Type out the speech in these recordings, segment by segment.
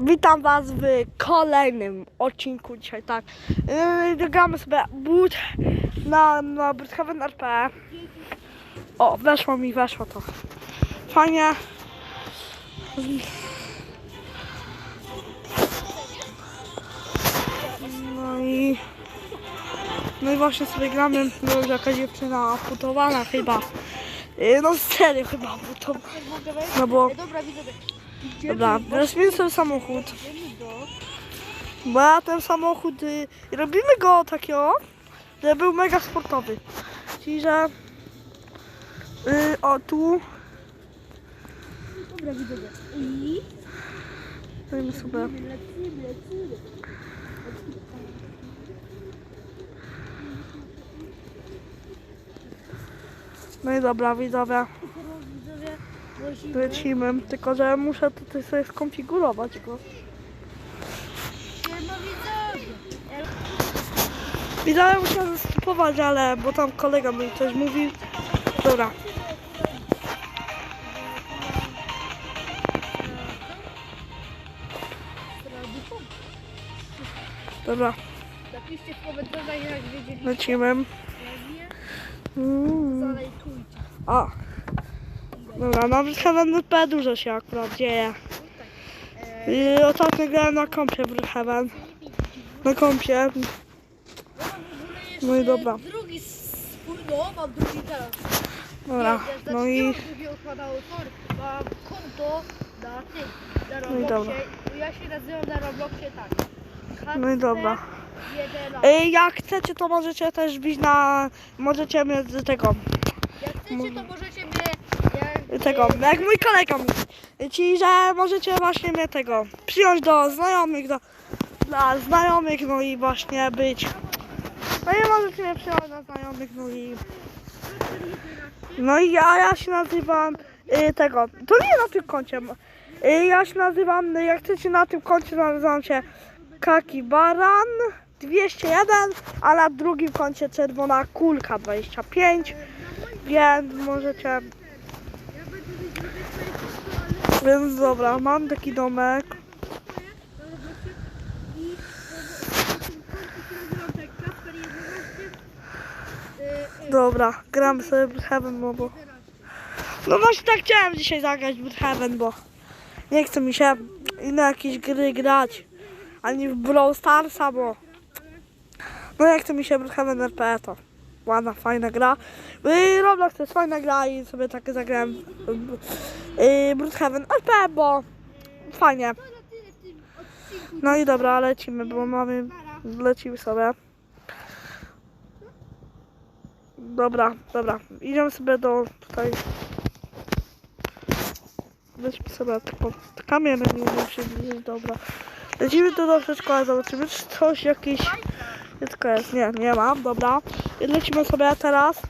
Witam Was w kolejnym odcinku dzisiaj, tak. Yy, gramy sobie but na, na Brookhaven RP. O, weszło mi, weszło to. Fajnie. No i... No i właśnie sobie gramy, no jakaś dziewczyna putowana chyba. Yy, No serio chyba putowana. No bo... Dobra, widzę. Dobra, weźmiemy sobie samochód. Bo ja ten samochód y, robimy go takiego, żeby był mega sportowy. Czyli że y, o tu Dobra, widzę. I robimy sobie. No i dobra, widzowie. Lecimy. Tylko że muszę tutaj sobie skonfigurować go. Widzowie. Widzowie muszę zastopować, ale bo tam kolega mi coś mówił. Dobra. Dobra, Napiszcie w jak wiedzieliście. lecimy. Mm. Zalajkujcie. Dobra, na Brookhaven P dużo się akurat dzieje. I ostatnio grałem na kompie Brookhaven. Na kompie. No i dobra. Drugi no, mam drugi teraz. Dobra, no i konto na tym, na No. Robloxie. Ja się nazywam na Robloxie tak. No i dobra. 11. Ej, jak chcecie, to możecie też bić na... Możecie mnie z tego... Jak chcecie, to możecie Tego, jak mój kolega mówi. Czyli, że możecie właśnie mnie tego... Przyjąć do znajomych, do... Dla znajomych, no i właśnie być... No i możecie mnie przyjąć do znajomych, no i... No i ja, ja się nazywam y, tego, to nie na tym koncie. Y, ja się nazywam, y, jak chcecie na tym koncie, nazywam się Kaki Baran 201, a na drugim koncie czerwona kulka 25, więc możecie. Więc dobra, mam taki domek. Dobra, gram sobie w Heaven, no bo... No właśnie tak chciałem dzisiaj zagrać Heaven, bo nie chce mi się inne jakieś gry grać, ani w Brawl Starsa, bo no nie chce mi się Brookhaven RP, to ładna, fajna gra. I Roblox to jest fajna gra i sobie takie zagrałem yy, Brookhaven RP, bo fajnie. No i dobra, lecimy, bo mamy, lecimy sobie. Dobra, dobra. Idziemy sobie do tutaj. Lecimy sobie tylko kamień nie się zbliżyć, dobra. Lecimy do przedszkola, zobaczymy czy coś jakieś dziecko jest. Nie, nie mam, dobra. I lecimy sobie teraz.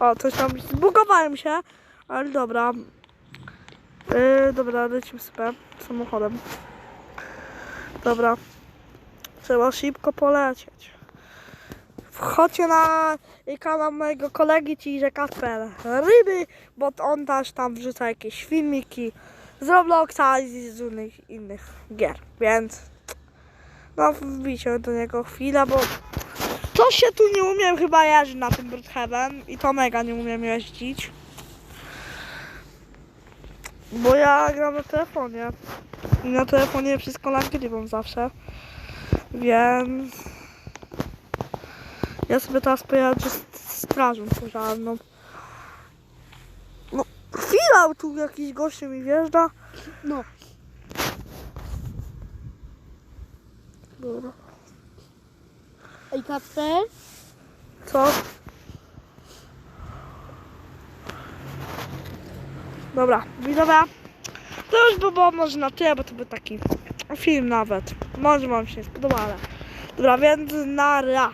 O, coś tam zbugowałem się, ale dobra. Yy, dobra, lecimy sobie samochodem. Dobra. Trzeba szybko polecieć. Wchodźcie na kanał mojego kolegi, czyli że Kasper Ryby, bo on też tam wrzuca jakieś filmiki z Robloxa i z innych, innych gier, więc no wbijcie do niego chwilę, bo coś się tu nie umiem chyba jeździć na tym Brookhaven i to mega nie umiem jeździć. Bo ja gram na telefonie i na telefonie wszystko nagrywam zawsze, więc ja sobie teraz pojadę z strażą pożarną. No, chwila, tu jakiś gościu mi wjeżdża. No. Dobra. Ej, Kacper? Co? Dobra, widzowie. To już by było może na tyle, bo to był taki film nawet. Może wam się spodoba, ale... Dobra, więc na ra.